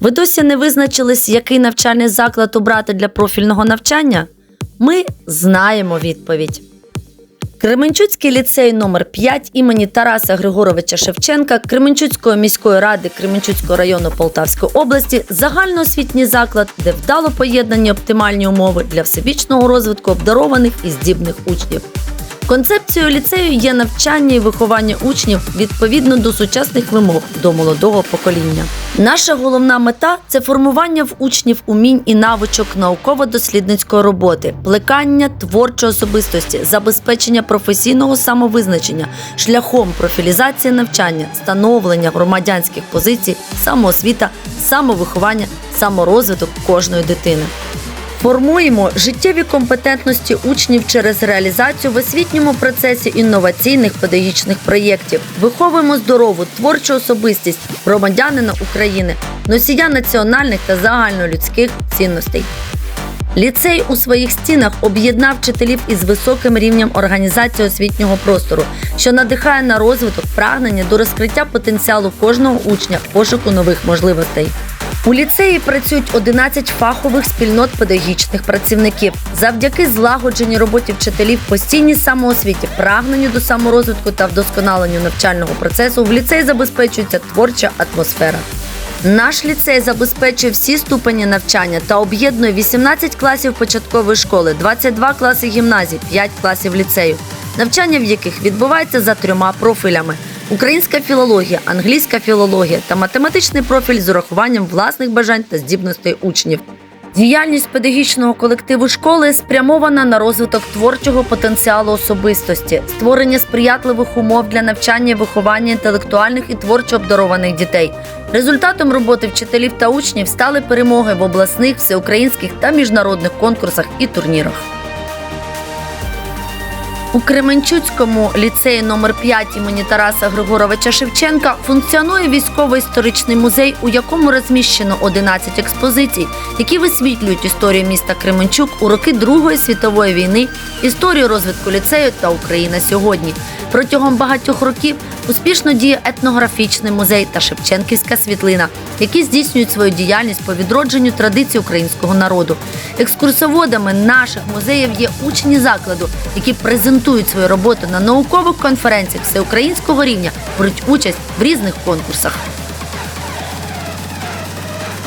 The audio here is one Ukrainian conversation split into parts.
Ви досі не визначились, який навчальний заклад обрати для профільного навчання? Ми знаємо відповідь. Кременчуцький ліцей номер 5 імені Тараса Григоровича Шевченка Кременчуцької міської ради Кременчуцького району Полтавської області загальноосвітній заклад, де вдало поєднані оптимальні умови для всебічного розвитку обдарованих і здібних учнів. Концепцією ліцею є навчання і виховання учнів відповідно до сучасних вимог до молодого покоління. Наша головна мета це формування в учнів умінь і навичок науково-дослідницької роботи, плекання творчої особистості, забезпечення професійного самовизначення шляхом профілізації навчання, становлення громадянських позицій, самоосвіта, самовиховання, саморозвиток кожної дитини. Формуємо життєві компетентності учнів через реалізацію в освітньому процесі інноваційних педагогічних проєктів. Виховуємо здорову творчу особистість громадянина України, носія національних та загальнолюдських цінностей. Ліцей у своїх стінах об'єднав вчителів із високим рівнем організації освітнього простору, що надихає на розвиток прагнення до розкриття потенціалу кожного учня, пошуку нових можливостей. У ліцеї працюють 11 фахових спільнот педагогічних працівників. Завдяки злагодженій роботі вчителів, постійній самоосвіті, прагненню до саморозвитку та вдосконаленню навчального процесу в ліцеї забезпечується творча атмосфера. Наш ліцей забезпечує всі ступені навчання та об'єднує 18 класів початкової школи, 22 класи гімназії, 5 класів ліцею, навчання в яких відбувається за трьома профілями: українська філологія, англійська філологія та математичний профіль з урахуванням власних бажань та здібностей учнів. Діяльність педагогічного колективу школи спрямована на розвиток творчого потенціалу особистості, створення сприятливих умов для навчання і виховання інтелектуальних і творчо обдарованих дітей. Результатом роботи вчителів та учнів стали перемоги в обласних, всеукраїнських та міжнародних конкурсах і турнірах. У Кременчуцькому ліцеї номер 5 імені Тараса Григоровича Шевченка функціонує військово-історичний музей, у якому розміщено 11 експозицій, які висвітлюють історію міста Кременчук у роки Другої світової війни, історію розвитку ліцею та Україна сьогодні. Протягом багатьох років успішно діє етнографічний музей та Шевченківська світлина, які здійснюють свою діяльність по відродженню традицій українського народу. Екскурсоводами наших музеїв є учні закладу, які презентують свою роботу на наукових конференціях всеукраїнського рівня, беруть участь в різних конкурсах.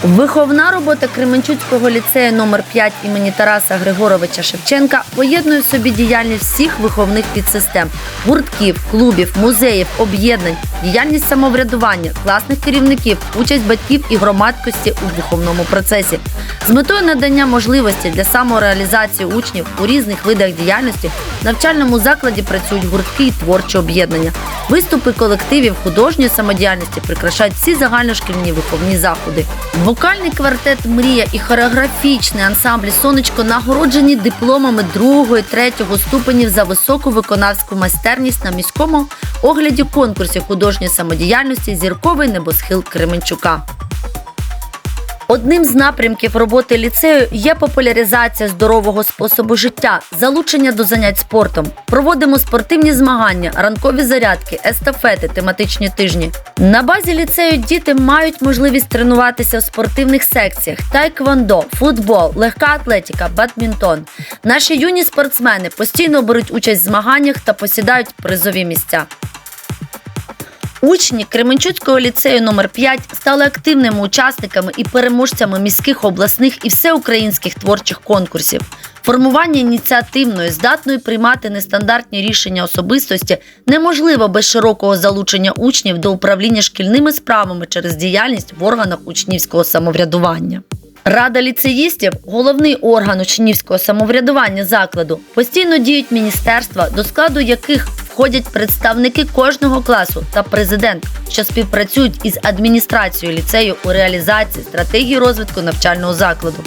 Виховна робота Кременчуцького ліцею номер 5 імені Тараса Григоровича Шевченка поєднує в собі діяльність всіх виховних підсистем гуртків, клубів, музеїв, об'єднань, діяльність самоврядування, класних керівників, участь батьків і громадськості у виховному процесі. З метою надання можливості для самореалізації учнів у різних видах діяльності в навчальному закладі працюють гуртки і творчі об'єднання. Виступи колективів художньої самодіяльності прикрашають всі загальношкільні виховні заходи. Вокальний квартет Мрія і хореографічний ансамбль Сонечко нагороджені дипломами другого і третього ступенів за високу виконавську майстерність на міському огляді конкурсів художньої самодіяльності Зірковий небосхил Кременчука. Одним з напрямків роботи ліцею є популяризація здорового способу життя, залучення до занять спортом. Проводимо спортивні змагання, ранкові зарядки, естафети, тематичні тижні. На базі ліцею діти мають можливість тренуватися в спортивних секціях: тайквондо, футбол, легка атлетика, бадмінтон. Наші юні спортсмени постійно беруть участь в змаганнях та посідають призові місця. Учні Кременчуцького ліцею номер 5 стали активними учасниками і переможцями міських обласних і всеукраїнських творчих конкурсів. Формування ініціативної, здатної приймати нестандартні рішення особистості неможливо без широкого залучення учнів до управління шкільними справами через діяльність в органах учнівського самоврядування. Рада ліцеїстів, головний орган учнівського самоврядування закладу, постійно діють міністерства, до складу яких входять представники кожного класу та президент, що співпрацюють із адміністрацією ліцею у реалізації стратегії розвитку навчального закладу.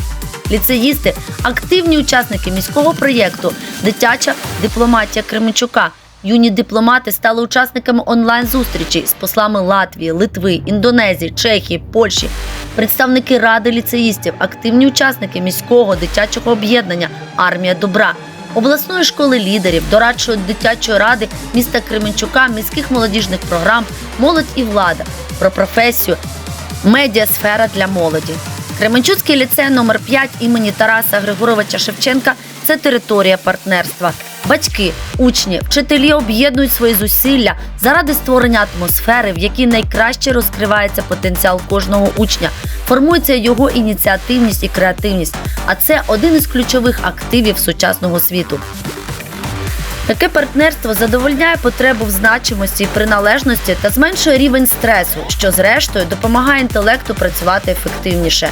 Ліцеїсти активні учасники міського проєкту Дитяча дипломатія Кременчука. Юні дипломати стали учасниками онлайн-зустрічей з послами Латвії, Литви, Індонезії, Чехії, Польщі. Представники ради ліцеїстів, активні учасники міського дитячого об'єднання Армія добра, обласної школи лідерів, дорадчої дитячої ради міста Кременчука, міських молодіжних програм, молодь і влада про професію медіасфера для молоді. Кременчуцький ліцей номер 5 імені Тараса Григоровича Шевченка це територія партнерства. Батьки, учні, вчителі об'єднують свої зусилля заради створення атмосфери, в якій найкраще розкривається потенціал кожного учня, формується його ініціативність і креативність. А це один із ключових активів сучасного світу. Таке партнерство задовольняє потребу в значимості і приналежності та зменшує рівень стресу, що зрештою допомагає інтелекту працювати ефективніше.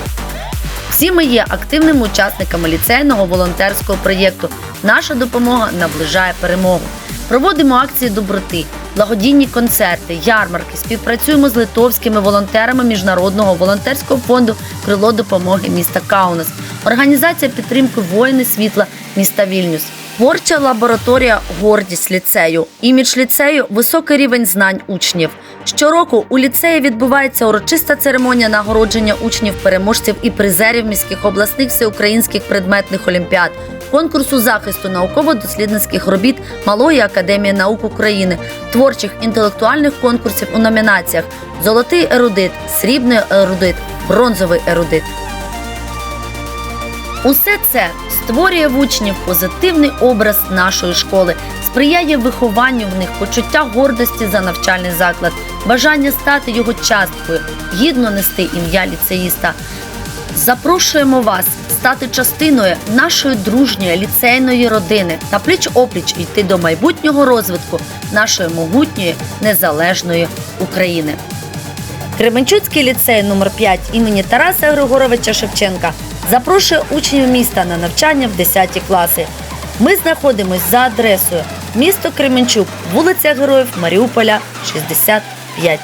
Всі ми є активними учасниками ліцейного волонтерського проєкту. Наша допомога наближає перемогу. Проводимо акції доброти, благодійні концерти, ярмарки, співпрацюємо з литовськими волонтерами Міжнародного волонтерського фонду Крило допомоги міста Каунас, організація підтримки воїни світла міста Вільнюс. Творча лабораторія гордість ліцею. Імідж ліцею високий рівень знань учнів. Щороку у ліцеї відбувається урочиста церемонія нагородження учнів, переможців і призерів міських обласних всеукраїнських предметних олімпіад, конкурсу захисту науково-дослідницьких робіт Малої академії наук України, творчих інтелектуальних конкурсів у номінаціях Золотий ерудит, срібний ерудит, бронзовий ерудит. Усе це створює в учнів позитивний образ нашої школи, сприяє вихованню в них почуття гордості за навчальний заклад, бажання стати його часткою, гідно нести ім'я ліцеїста. Запрошуємо вас стати частиною нашої дружньої ліцейної родини та пліч опліч йти до майбутнього розвитку нашої могутньої незалежної України. Кременчуцький ліцей номер 5 імені Тараса Григоровича Шевченка запрошує учнів міста на навчання в 10 класи. Ми знаходимося за адресою місто Кременчук, вулиця Героїв Маріуполя, 65.